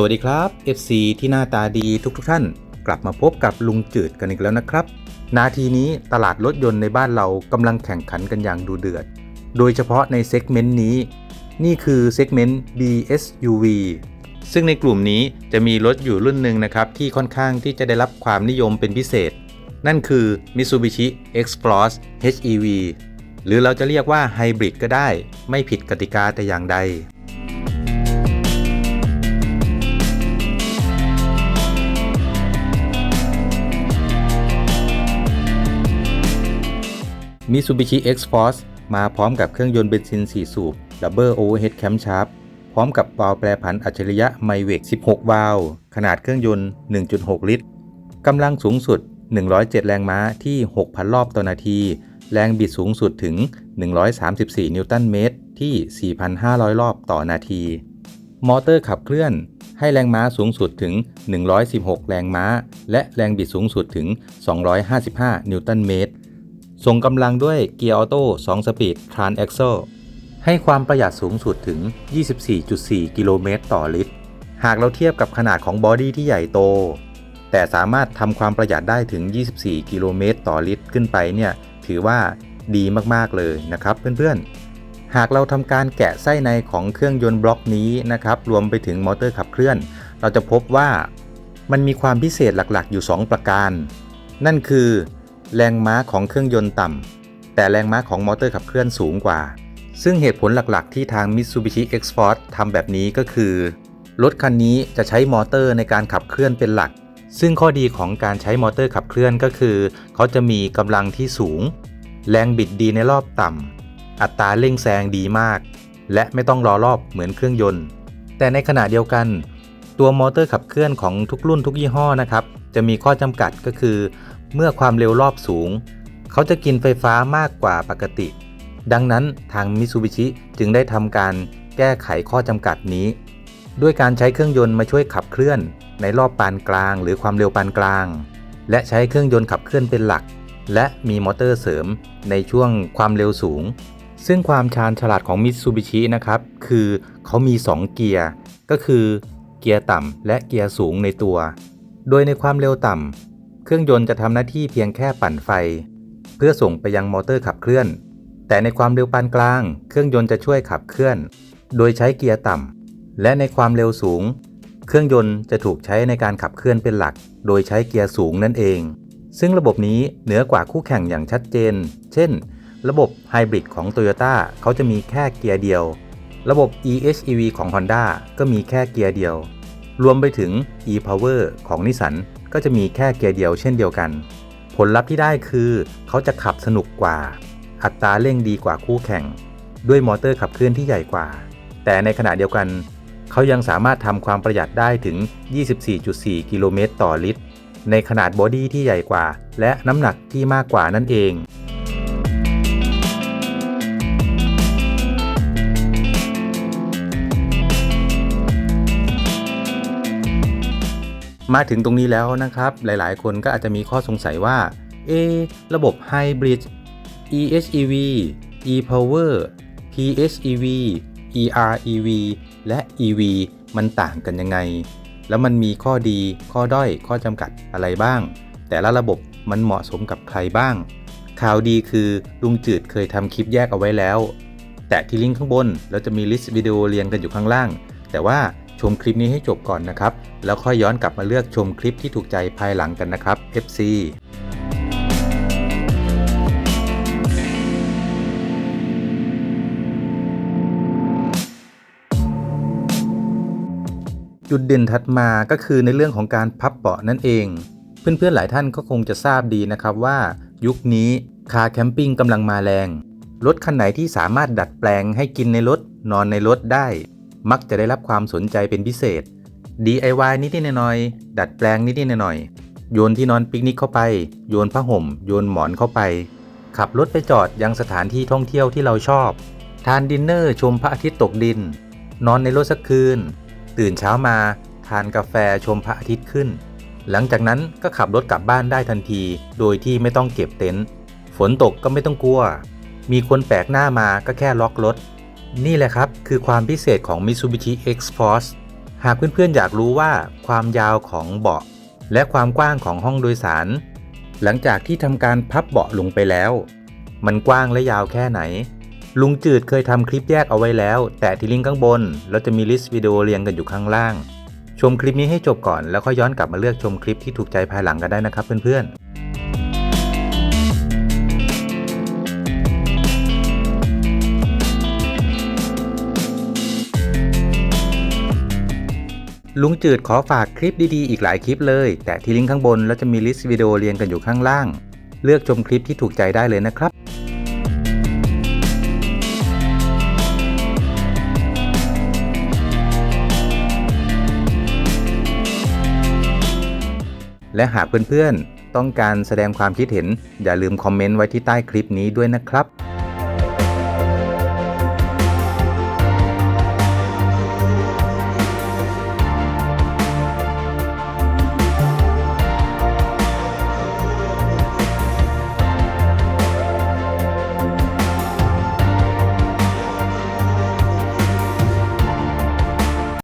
สวัสดีครับ FC ที่หน้าตาดีทุกทท่าน กลับมาพบกับลุงจืดกันอีกแล้วนะครับ นาทีนี้ตลาดรถยนต์ในบ้านเรากำลังแข่งขันกันอย่างดูเดือด โดยเฉพาะในเซกเมนต์นี้ นี่คือเซกเมนต์ BSUV ซึ่งในกลุ่มนี้จะมีรถอยู่รุ่นหนึ่งนะครับ ที่ค่อนข้างที่จะได้รับความนิยมเป็นพิเศษ นั่นคือ Mitsubishi X-Cross HEV หรือเราจะเรียกว่าไฮบริดก็ได้ ไม่ผิดกติกาแต่อย่างใด Mitsubishi X-Force มาพร้อมกับเครื่องยนต์เบนซิน 4 สูบ Double Overhead Camshaft พร้อมกับวาล์วแปรผันอัจฉริยะ m y w e c 16 วาล์วขนาดเครื่องยนต์ 1.6 ลิตร กำลังสูงสุด 107 แรงม้าที่ 6,000 รอบต่อนาที แรงบิดสูงสุดถึง 134 นิวตันเมตรที่ 4,500 รอบต่อนาที มอเตอร์ขับเคลื่อนให้แรงม้าสูงสุดถึง 116 แรงม้า และแรงบิดสูงสุดถึง 255 นิวตันเมตร ส่งกำลังด้วยเกียร์ออโต้2สปีดทรานแอ็กเซลให้ความประหยัดสูงสุดถึง 24.4 กิโลเมตรต่อลิตร หากเราเทียบกับขนาดของบอดี้ที่ใหญ่โต แต่สามารถทำความประหยัดได้ถึง 24 กิโลเมตรต่อลิตรขึ้นไปเนี่ยถือว่าดีมาก ๆ เลยนะครับเพื่อนๆ หากเราทำการแกะไส้ในของเครื่องยนต์บล็อกนี้นะครับ รวมไปถึงมอเตอร์ขับเคลื่อน เราจะพบว่ามันมีความพิเศษหลักๆ อยู่ 2 ประการ นั่นคือ แรงม้าของเครื่องยนต์ต่ำ แต่แรงม้าของมอเตอร์ขับเคลื่อนสูงกว่า ซึ่งเหตุผลหลักๆ ที่ทาง Mitsubishi X-Force ทำแบบนี้ก็คือ รถคันนี้จะใช้มอเตอร์ในการขับเคลื่อนเป็นหลัก ซึ่งข้อดีของการใช้มอเตอร์ขับเคลื่อนก็คือ เขาจะมีกำลังที่สูง แรงบิดดีในรอบต่ำ อัตราเร่งแซงดีมาก และไม่ต้องรอรอบเหมือนเครื่องยนต์ แต่ในขณะเดียวกัน ตัวมอเตอร์ขับเคลื่อนของทุกรุ่นทุกยี่ห้อนะครับจะมีข้อจำกัดก็คือ เมื่อความเร็วรอบสูง เขาจะกินไฟฟ้ามากกว่าปกติ ดังนั้นทาง Mitsubishi จึงได้ทำการแก้ไขข้อจำกัดนี้ ด้วยการใช้เครื่องยนต์มาช่วยขับเคลื่อนในรอบปานกลาง หรือความเร็วปานกลาง และใช้เครื่องยนต์ขับเคลื่อนเป็นหลัก และมีมอเตอร์เสริมในช่วงความเร็วสูง ซึ่งความชาญฉลาดของ Mitsubishi นะครับคือเขามี 2 เกียร์ก็คือเกียร์ต่ำและเกียร์สูงในตัว โดยในความเร็วต่ำ เครื่องยนต์จะทำหน้าที่เพียงแค่ปั่นไฟ เพื่อส่งไปยังมอเตอร์ขับเคลื่อน แต่ในความเร็วปานกลาง เครื่องยนต์จะช่วยขับเคลื่อน โดยใช้เกียร์ต่ำและในความเร็วสูง เครื่องยนต์จะถูกใช้ในการขับเคลื่อนเป็นหลัก โดยใช้เกียร์สูงนั่นเอง ซึ่งระบบนี้เหนือกว่าคู่แข่งอย่างชัดเจน เช่น ระบบไฮบริดของ Toyota เขาจะมีแค่เกียร์เดียว ระบบ eHEV ของ Honda ก็มีแค่เกียร์เดียว รวมไปถึง e-Power ของ Nissan ก็จะมีแค่เกียร์เดียวเช่นเดียวกัน ผลลัพธ์ที่ได้คือเขาจะขับสนุกกว่า อัตราเร่งดีกว่าคู่แข่ง ด้วยมอเตอร์ขับเคลื่อนที่ใหญ่กว่า แต่ในขณะเดียวกัน เขายังสามารถทำความประหยัดได้ถึง 24.4 กิโลเมตรต่อลิตร ในขนาดบอดี้ที่ใหญ่กว่า และน้ำหนักที่มากกว่านั่นเอง มาถึงตรงนี้แล้วนะครับ หลายๆ คนก็อาจจะมีข้อสงสัยว่า เอ ระบบ Hybrid eHEV ePower PHEV EREV และ EV มันต่างกันยังไง แล้วมันมีข้อดี ข้อด้อย ข้อจำกัดอะไรบ้าง แต่ละระบบมันเหมาะสมกับใครบ้าง ข่าวดีคือลุงจืดเคยทำคลิปแยกเอาไว้แล้ว แตะที่ลิงก์ข้างบนแล้วจะมีลิสต์วิดีโอเรียงกันอยู่ข้างล่าง แต่ว่า ชมคลิปนี้ให้จบก่อนนะครับ แล้วค่อยย้อนกลับมาเลือกชมคลิปที่ถูกใจภายหลังกันนะครับ FC จุดเด่นถัดมาก็คือในเรื่องของการพับเบาะนั่นเอง เพื่อนๆหลายท่านก็คงจะทราบดีนะครับว่า ยุคนี้คาร์แคมปิ้งกำลังมาแรง รถคันไหนที่สามารถดัดแปลงให้กินในรถ นอนในรถได้ มักจะได้รับความสนใจเป็นพิเศษ DIY นิดๆหน่อยๆดัดแปลงนิดๆหน่อยๆโยนที่นอนปิกนิกเข้าไป โยนผ้าห่ม โยนหมอนเข้าไป ขับรถไปจอดยังสถานที่ท่องเที่ยวที่เราชอบ ทานดินเนอร์ชมพระอาทิตย์ตกดิน นอนในรถสักคืน ตื่นเช้ามา ทานกาแฟชมพระอาทิตย์ขึ้น หลังจากนั้นก็ขับรถกลับบ้านได้ทันที โดยที่ไม่ต้องเก็บเต็นท์ฝนตกก็ไม่ต้องกลัว มีคนแปลกหน้ามาก็แค่ล็อกรถ นี่แหละครับ คือความพิเศษของ Mitsubishi X-Force หากเพื่อนๆ อยากรู้ว่าความยาวของเบาะ และความกว้างของห้องโดยสาร หลังจากที่ทำการพับเบาะลงไปแล้ว มันกว้างและยาวแค่ไหน ลุงจืดเคยทำคลิปแยกเอาไว้แล้ว แต่ที่ลิงก์ข้างบน แล้วจะมีลิสต์วิดีโอเรียงกันอยู่ข้างล่าง ชมคลิปนี้ให้จบก่อนแล้วค่อยย้อนกลับมาเลือกชมคลิปที่ถูกใจภายหลังกันได้นะครับเพื่อนๆ ลุงจืดขอฝากคลิปดีๆ อีกหลายคลิปเลย แต่ที่ลิงก์ข้างบนแล้วจะมีลิสต์วิดีโอเรียงกันอยู่ข้างล่าง เลือกชมคลิปที่ถูกใจได้เลยนะครับและหากเพื่อนๆ ต้องการแสดงความคิดเห็น อย่าลืมคอมเมนต์ไว้ที่ใต้คลิปนี้ด้วยนะครับ